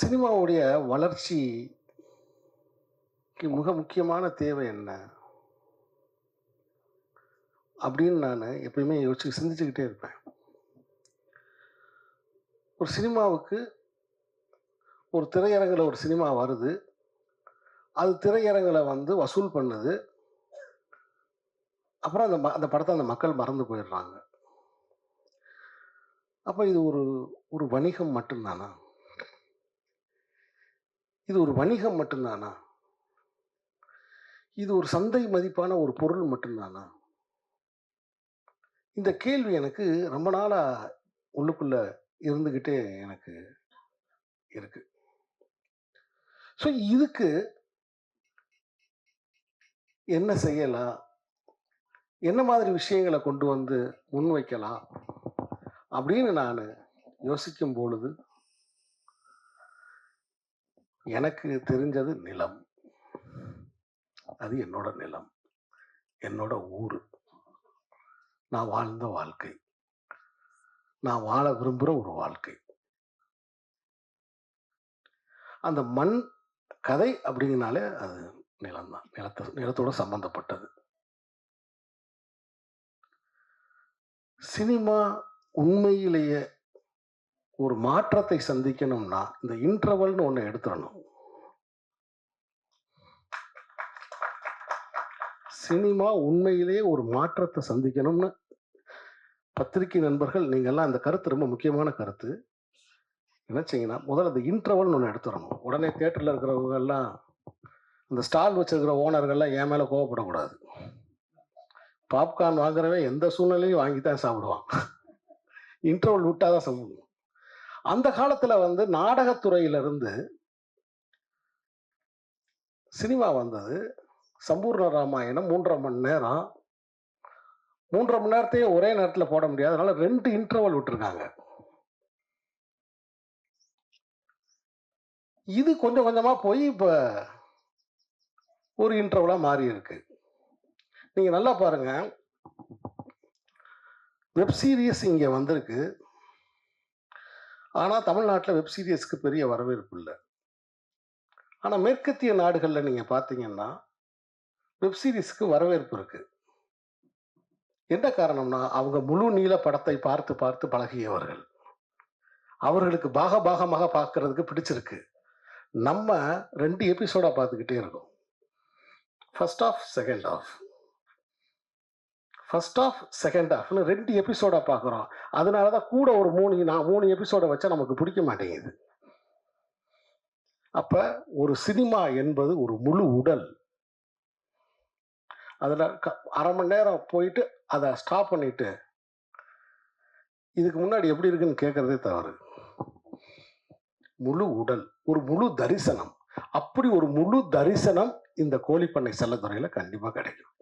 சினிமாவுடைய வளர்ச்சிக்கு மிக முக்கியமான தேவை என்ன? அப்படின்னு நான் எப்பயுமே யோசிச்சு சிந்திச்சுக்கிட்டே இருப்பேன். ஒரு சினிமாவுக்கு ஒரு திரையரங்கில் ஒரு சினிமா வருது. அது திரையரங்கில் வந்து வசூல் பண்ணுது. அப்புறம் அந்த ம- அந்த படத்தை அந்த மக்கள் மறந்து போயிடுறாங்க. அப்போ இது ஒரு ஒரு வணிகம் மட்டும்தானா? இது ஒரு வணிகம் மட்டும்தானா? இது ஒரு சந்தை மதிப்பான ஒரு பொருள் மட்டும்தானா? இந்த கேள்வி எனக்கு ரொம்ப நாளா உள்ளுக்குள்ள இருந்துகிட்டே எனக்கு இருக்கு. ஸோ இதுக்கு என்ன செய்யலாம்? என்ன மாதிரி விஷயங்களை கொண்டு வந்து முன்வைக்கலாம்? அப்படின்னு நான் யோசிக்கும் பொழுது எனக்கு தெரிஞ்சது நிலம். அது என்னோட நிலம். என்னோட ஊர். நான் வாழ்ந்த வாழ்க்கை. நான் வாழ விரும்புகிற ஒரு வாழ்க்கை. அந்த மண் கதை அப்படிங்கனாலே அது நிலம்தான். நிலத்தை நிலத்தோட சம்பந்தப்பட்டது. சினிமா உண்மையிலேயே ஒரு மாற்றத்தை சந்திக்கணும்னா இந்த இன்டர்வல்னு ஒன்று எடுத்துடணும். சினிமா உண்மையிலேயே ஒரு மாற்றத்தை சந்திக்கணும்னு பத்திரிகை நண்பர்கள் நீங்கள்லாம் அந்த கருத்து ரொம்ப முக்கியமான கருத்து. நினச்சிங்கன்னா முதல்ல அந்த இன்டர்வல்னு ஒன்று எடுத்துடணும். உடனே தேட்டரில் இருக்கிறவங்க எல்லாம் இந்த ஸ்டால் வச்சுருக்கிற ஓனர்கள்லாம் என் மேலே கோவப்படக்கூடாது. பாப்கார்ன் வாங்குறவன் எந்த சூழ்நிலையும் வாங்கி தான் சாப்பிடுவான். இன்டர்வல் விட்டால் தான் சாப்பிடுவோம் அந்த காலத்தில் வந்து நாடகத்துறையிலிருந்து சினிமா வந்தது. சம்பூர்ண ராமாயணம் மூன்றரை மணி நேரம். மூன்றரை மணி நேரத்தையே ஒரே நேரத்தில் போட முடியாது. அதனால ரெண்டு இன்டர்வல் விட்டுருக்காங்க. இது கொஞ்சம் கொஞ்சமா போய் இப்ப ஒரு இன்டர்வலா மாறி இருக்கு. நீங்க நல்லா பாருங்க. வெப்சீரிஸ் இங்கே இங்க வந்திருக்கு. ஆனால் தமிழ்நாட்டில் வெப் சீரியஸ்க்கு பெரிய வரவேற்பு இல்லை. ஆனால் மேற்கத்திய நாடுகளில் நீங்கள் பார்த்தீங்கன்னா வெப் சீரிஸ்க்கு வரவேற்பு இருக்குது என்ன காரணம்னா அவங்க முழு நீள படத்தை பார்த்து பார்த்து பழகியவர்கள். அவர்களுக்கு பாக பாகமாக பார்க்கறதுக்கு பிடிச்சிருக்கு. நம்ம ரெண்டு எபிசோடாக பார்த்துக்கிட்டே இருக்கோம். First half second half first half second ஆஃப்னு ரெண்டு எபிசோடா பார்க்குறோம். அதனால தான் கூட ஒரு மூணு நான் மூணு எபிசோடை வச்சா நமக்கு பிடிக்க மாட்டேங்குது. அப்போ ஒரு சினிமா என்பது ஒரு முழு உடல். அதில் அரை மணி நேரம் போயிட்டு அதை ஸ்டாப் பண்ணிட்டு இதுக்கு முன்னாடி எப்படி இருக்குன்னு கேட்குறதே தவறு. முழு உடல் ஒரு முழு தரிசனம். அப்படி ஒரு முழு தரிசனம் இந்த கோழிப்பண்ணை செல்லத்துறையில் கண்டிப்பாக கிடைக்கும்.